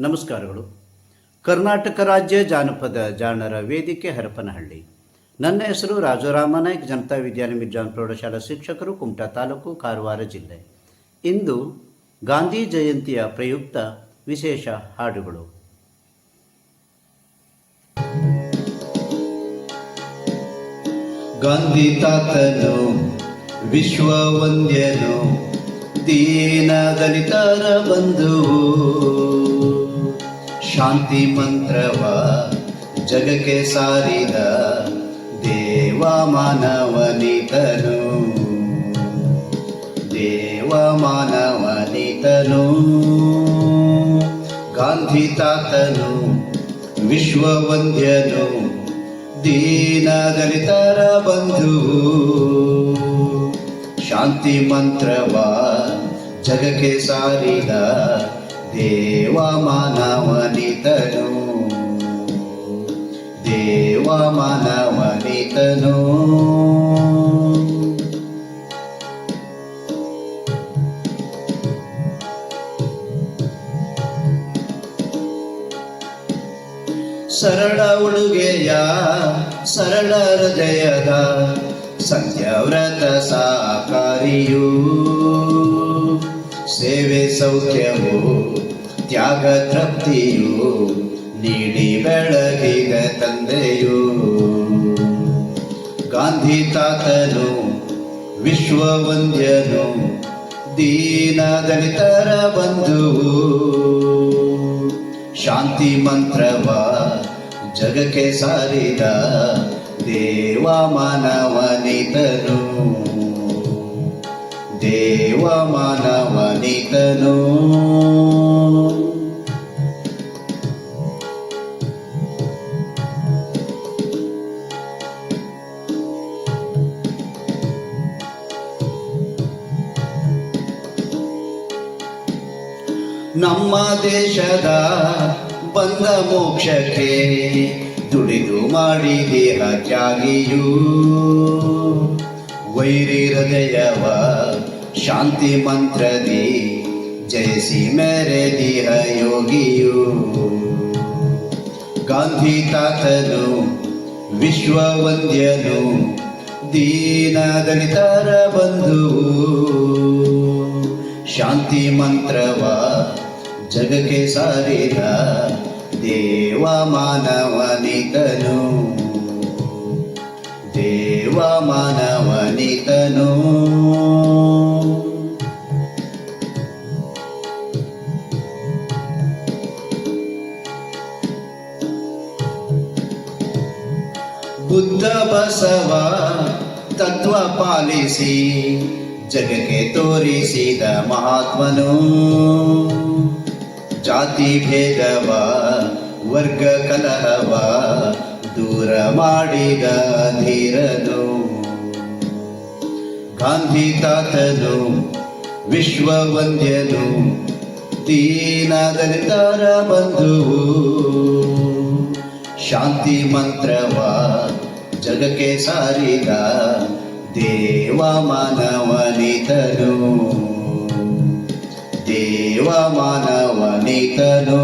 ನಮಸ್ಕಾರಗಳು. ಕರ್ನಾಟಕ ರಾಜ್ಯ ಜಾನಪದ ಜಾಣರ ವೇದಿಕೆ ಹರಪನಹಳ್ಳಿ. ನನ್ನ ಹೆಸರು ರಾಜುರಾಮ ನಾಯ್ಕ್, ಜನತಾ ವಿದ್ಯಾಲಯ ಮಿರ್ಜಾನ್ ಪ್ರೌಢಶಾಲಾ ಶಿಕ್ಷಕರು, ಕುಮಟಾ ತಾಲೂಕು ಕಾರವಾರ ಜಿಲ್ಲೆ. ಇಂದು ಗಾಂಧಿ ಜಯಂತಿಯ ಪ್ರಯುಕ್ತ ವಿಶೇಷ ಹಾಡುಗಳು. ಗಾಂಧಿ ತಾತನು ವಿಶ್ವವಂದ್ಯನು ದೀನ ದಲಿತರ ಬಂಧುವು. ಶಾಂತಿ ಮಂತ್ರವ ಜಗಕ್ಕೆ ಸಾರಿದ ದೇವ ಮಾನವನಿತನು. ದೇವ ಮಾನವನಿತನು. ಗಾಂಧಿ ತಾತನು ವಿಶ್ವವಂದ್ಯನು ದೀನ ದಲಿತರ ಬಂಧು ಶಾಂತಿ ಮಂತ್ರವ ಜಗಕ್ಕೆ ಸಾರಿದ ದೇವ ಮಾನವನಿತನು. ದೇವ ಮಾನವನಿತನು. ಸರಳ ಉಡುಗೆಯ ಸರಳ ಹೃದಯದ ಸತ್ಯವ್ರತ ಸಾಕಾರಿಯು. ಸೇವೆ ಸೌಖ್ಯವು, ತ್ಯಾಗ ತೃಪ್ತಿಯು ನೀಡಿ ಬೆಳಗಿಗ ತಂದೆಯು. ಗಾಂಧಿ ತಾತನು, ವಿಶ್ವವಂದ್ಯನು, ದೀನ ದಲಿತರ ಬಂಧುವು. ಶಾಂತಿ ಮಂತ್ರವ ಜಗಕ್ಕೆ ಸಾರಿದ ದೇವ ಮಾನವನಿತನು ದೇವ ನಮ್ಮ ದೇಶದ ಬಂದ ಮೋಕ್ಷಕ್ಕೆ ದುಡಿದು ಮಾಡಿ ದೇಹ ತ್ಯಾಗಿಯೂ ವೈರಿ ಹೃದಯವ ಶಾಂತಿ ಮಂತ್ರದಿ ಜಯಿಸಿ ಮೆರೆದಿಹ ಯೋಗಿಯು ಗಾಂಧಿ ತಾತನು ವಿಶ್ವವಂದ್ಯನು ದೀನ ದಲಿತರ ಬಂಧು. ಶಾಂತಿ ಮಂತ್ರವ ಜಗಕ್ಕೆ ಸಾರಿದ ದೇವ ಮಾನವನಿತನು. ದೇವ ಮಾನವನಿತನು ಬುದ್ಧ ಬಸವ ತತ್ವ ಪಾಲಿಸಿ, ಜಗಕ್ಕೆ ತೋರಿಸಿದ ಮಹಾತ್ಮನು. ಜಾತಿ ಭೇದವ, ವರ್ಗ ಕಲಹವ, ದೂರ ಮಾಡಿದ ಧೀರನು. ಗಾಂಧಿ ತಾತನು, ವಿಶ್ವವಂದ್ಯನು, ದೀನ ದಲಿತರ ಬಂಧುವು. ಶಾಂತಿ ಮಂತ್ರವ ಜಗಕ್ಕೆ ಸಾರಿದ ದೇವ ಮಾನವನಿತನು. ದೇವ ಮಾನವನಿತನು.